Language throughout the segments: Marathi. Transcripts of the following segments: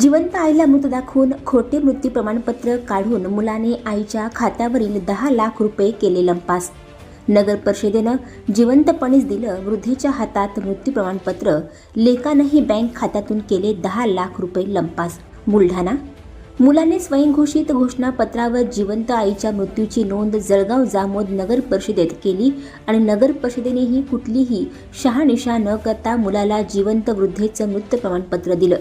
जिवंत आईला मृत दाखवून खोटे मृत्यू प्रमाणपत्र काढून मुलाने आईच्या खात्यावरील दहा लाख रुपये केले लंपास. नगर परिषदेनं जिवंतपणेच दिलं वृद्धेच्या हातात मृत्यू प्रमाणपत्र. लेखानंही बँक खात्यातून केले दहा लाख रुपये लंपास. बुलढाणा? मुलाने स्वयंघोषित घोषणापत्रावर जिवंत आईच्या मृत्यूची नोंद जळगाव जामोद नगर परिषदेत केली आणि नगर परिषदेनेही कुठलीही शहानिशा न करता मुलाला जिवंत वृद्धेचं मृत्यू प्रमाणपत्र दिलं.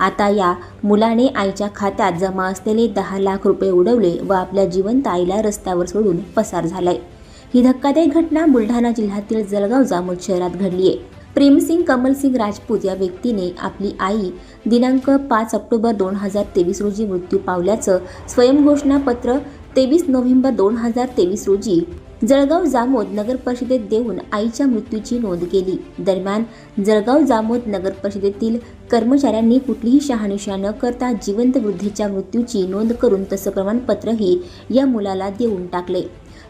आता या मुलाने आईच्या खात्यात जमा असलेले दहा लाख रुपये उडवले व आपल्या जिवंत आईला रस्त्यावर सोडून पसार झालाय. ही धक्कादायक घटना बुलढाणा जिल्ह्यातील जळगाव जामोद शहरात घडली आहे. प्रेमसिंग कमलसिंग राजपूत या व्यक्तीने आपली आई दिनांक पाच ऑक्टोबर दोन हजार तेवीस रोजी मृत्यू पावल्याचं स्वयंघोषणापत्र तेवीस नोव्हेंबर दोन हजार तेवीस रोजी जळगाव जामोद नगर परिषदेत देऊन आईच्या मृत्यूची नोंद केली. दरम्यान जळगाव जामोद नगर परिषदेतील कर्मचाऱ्यांनी कुठलीही शहानिशा न करता जिवंत वृद्धेच्या मृत्यूची नोंद करून तसं प्रमाणपत्रही या मुलाला देऊन टाकले.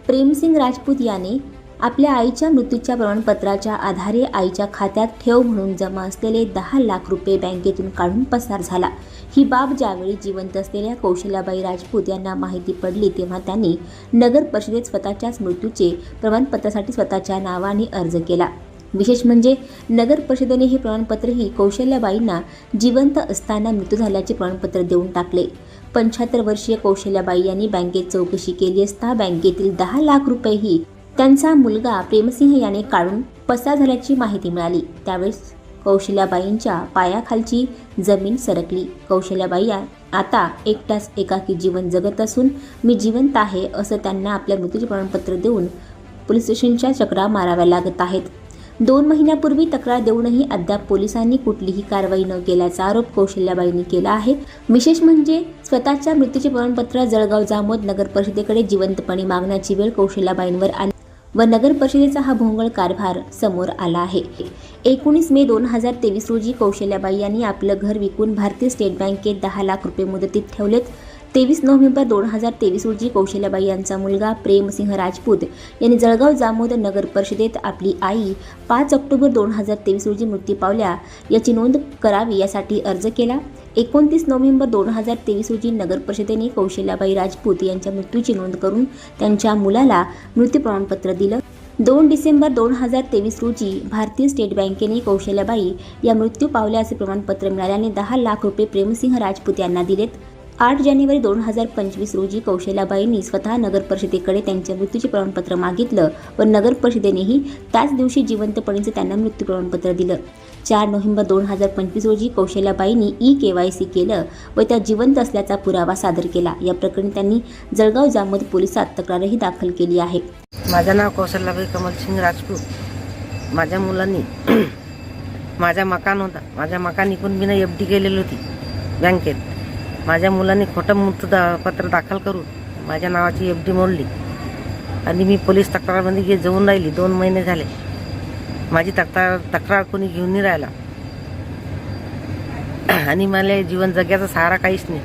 प्रेमसिंग राजपूत याने आपल्या आईच्या मृत्यूच्या प्रमाणपत्राच्या आधारे आईच्या खात्यात ठेव म्हणून जमा असलेले दहा लाख रुपये बँकेतून काढून पसार झाला. ही बाब ज्यावेळी जिवंत असलेल्या कौशल्याबाई राजपूत यांना माहिती पडली तेव्हा त्यांनी नगर परिषदेत स्वतःच्याच मृत्यूचे प्रमाणपत्रासाठी स्वतःच्या नावाने अर्ज केला. विशेष म्हणजे नगर परिषदेने हे प्रमाणपत्रही कौशल्याबाईंना जिवंत असताना मृत्यू झाल्याचे प्रमाणपत्र देऊन टाकले. पंच्याहत्तर वर्षीय कौशल्याबाई यांनी बँकेत चौकशी केली असता बँकेतील दहा लाख रुपयेही त्यांचा मुलगा प्रेमसिंह याने काढून पसार झाल्याची माहिती मिळाली. त्यावेळेस कौशल्याबाईंच्या पायाखालची जमीन सरकली. कौशल्याबाई आता एकटाच एकाकी जीवन जगत असून मी जिवंत आहे असं त्यांना आपल्या मृत्यूचे प्रमाणपत्र देऊन पोलीस स्टेशनच्या चक्रा माराव्या लागत आहेत. दोन महिन्यापूर्वी तक्रार देऊनही अद्याप पोलिसांनी कुठलीही कारवाई न केल्याचा आरोप कौशल्याबाईंनी केला आहे. विशेष म्हणजे स्वतःच्या मृत्यूचे प्रमाणपत्र जळगाव जामोद नगर परिषदेकडे जिवंतपणे मागण्याची वेळ कौशल्याबाईंवर आली. व नगर परिषदेचा हा भोंगळ कारभार समोर आला आहे. एकोणीस मे दोन हजार तेवीस रोजी कौशल्याबाई यांनी आपलं घर विकून भारतीय स्टेट बँकेत दहा लाख रुपये मुदतीत ठेवलेत. तेवीस नोव्हेंबर दोन हजार तेवीस रोजी कौशल्याबाई यांचा मुलगा प्रेमसिंह राजपूत यांनी जळगाव जामोद नगर परिषदेत आपली आई पाच ऑक्टोबर दोन हजार तेवीस रोजी मृत्यू पावल्या. याची नोंद करावी यासाठी अर्ज केला. एकोणतीस नोव्हेंबर दोन हजार तेवीस रोजी नगर परिषदेने कौशल्याबाई राजपूत यांच्या मृत्यूची नोंद करून त्यांच्या मुलाला मृत्यू प्रमाणपत्र दिलं. दोन डिसेंबर दोन हजार तेवीस रोजी भारतीय स्टेट बँकेने कौशल्याबाई या मृत्यू पावल्या असे प्रमाणपत्र मिळाल्याने दहा लाख रुपये प्रेमसिंह राजपूत यांना दिलेत. आठ जानेवारी दोन हजार पंचवीस रोजी कौशल्याबाईंनी स्वतः नगर परिषदेकडे त्यांच्या मृत्यूचे प्रमाणपत्र मागितलं व नगर परिषदेनेही त्याच दिवशी जिवंतपणीचं त्यांना मृत्यू प्रमाणपत्र दिलं. चार नोव्हेंबर दोन हजार पंचवीस रोजी कौशल्याबाईंनी ई के वाय सी केलं व त्या जिवंत असल्याचा पुरावा सादर केला. या प्रकरणी त्यांनी जळगाव जामोद पोलिसात तक्रारही दाखल केली आहे. माझं नाव कौशल्याबाई कमलसिंग राजपूत. माझ्या मुलांनी माझा मकान होता. माझ्या मकान इकून मी एफ डी केलेली होती बँकेत. माझ्या मुलांनी खोटं मृत्यूपत्र दा पत्र दाखल करून माझ्या नावाची एफ डी मोडली. आणि मी पोलीस तक्रारमध्ये गे जाऊन राहिली. दोन महिने झाले. माझी तक्रार तक्रार कोणी घेऊन नाही राहिला. आणि मला जीवन जगायचा सहारा काहीच नाही.